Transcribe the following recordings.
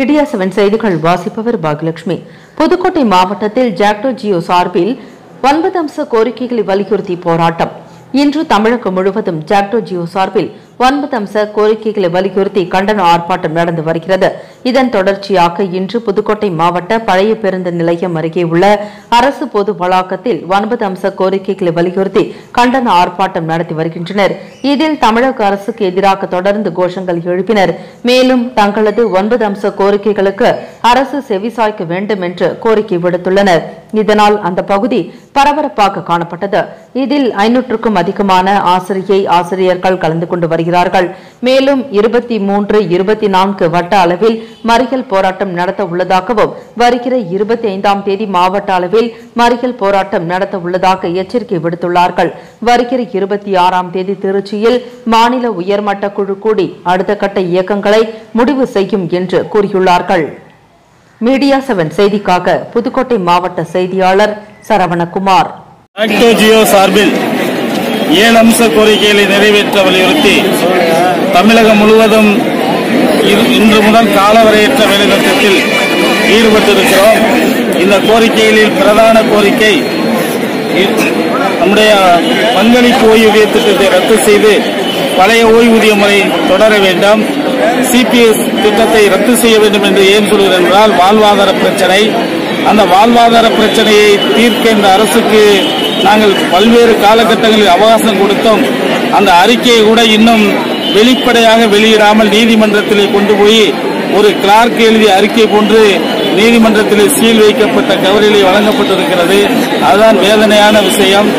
Media seven செய்திகள் வாசிப்பவர் பாகலட்சுமி புதுக்கோட்டை மாவட்டத்தில் ஜாக்டோ ஜியோ சார்பில் ஒன்பது அம்ச கோரிக்கைகளை வலியுறுத்தி போராட்டம். இன்று தமிழகம் முழுவதும் ஜாக்டோ ஜியோ சார்பில் ஒன்பது அம்ச கோரிக்கைகளை வலியுறுத்தி கண்டன ஆர்ப்பாட்டம் நடந்து வருகிறது. இதன் தொடர்ச்சியாக இன்று புதுக்கோட்டை மாவட்ட பழைய பேருந்து நிலையம் அருகே உள்ள அரசு பொது வளாகத்தில் ஒன்பது அம்ச கோரிக்கைகளை வலியுறுத்தி கண்டன ஆர்ப்பாட்டம் நடத்தி வருகின்றனர். இதில் தமிழக அரசுக்கு எதிராக தொடர்ந்து கோஷங்கள் எழுப்பினர். மேலும் தங்களது ஒன்பது அம்ச கோரிக்கைகளுக்கு அரசு செவிசாய்க்க வேண்டும் என்று கோரிக்கை விடுத்துள்ளனர். இதனால் அந்த பகுதி பரபரப்பாக காணப்பட்டது. இதில் ஐநூற்றுக்கும் அதிகமான ஆசிரியை ஆசிரியர்கள் கலந்து கொண்டு வருகிறார்கள். மேலும் இருபத்தி மூன்று இருபத்தி நான்கு வட்ட அளவில் மறியல் போராட்டம் நடத்த உள்ளதாகவும் வருகிற இருபத்தி ஐந்தாம் தேதி மாவட்ட அளவில் மறியல் போராட்டம் நடத்த உள்ளதாக எச்சரிக்கை விடுத்துள்ளார்கள். வருகிற இருபத்தி ஆறாம் தேதி திருச்சியில் மாநில உயர்மட்ட குழு கூடி அடுத்த கட்ட இயக்கங்களை முடிவு செய்யும் என்று கூறியுள்ளார்கள். மீடியா செவன் செய்திக்காக புதுக்கோட்டை மாவட்ட செய்தியாளர் சரவணகுமார். ஆக்டோ சார்பில் ஏழு அம்ச கோரிக்கைகளை நிறைவேற்ற வலியுறுத்தி தமிழகம் முழுவதும் இன்று முதல் காலவரையற்ற வேலைநிறுத்தத்தில் ஈடுபட்டிருக்கிறோம். இந்த கோரிக்கைகளில் பிரதான கோரிக்கை நம்முடைய பங்களிப்பு ஓய்வூதிய திட்டத்தை ரத்து செய்து பழைய ஓய்வூதிய முறை தொடர வேண்டாம். சிபிஎஸ் திட்டத்தை ரத்து செய்ய வேண்டும் என்று ஏன் சொல்கிறேன் என்றால் வாழ்வாதார பிரச்சனை. அந்த வாழ்வாதார பிரச்சனையை தீர்க்க இந்த அரசுக்கு நாங்கள் பல்வேறு காலகட்டங்களில் அவகாசம் கொடுத்தோம். அந்த அறிக்கையை கூட இன்னும் வெளிப்படையாக வெளியிடாமல் நீதிமன்றத்திலே கொண்டு போய் ஒரு கிளார்க் எழுதிய அறிக்கை போன்று நீதிமன்றத்திலே சீல் வைக்கப்பட்ட கவரிலே வழங்கப்பட்டிருக்கிறது. அதுதான் வேதனையான விஷயம்.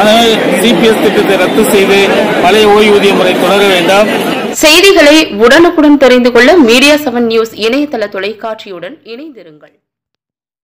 எனவே சிபிஎஸ் திட்டத்தை ரத்து செய்து பழைய ஓய்வூதிய முறை தொடர வேண்டாம். செய்திகளை உடனுக்குடன் தெரிந்து கொள்ள மீடியா செவன் நியூஸ் இணையதள தொலைக்காட்சியுடன் இணைந்திருங்கள்.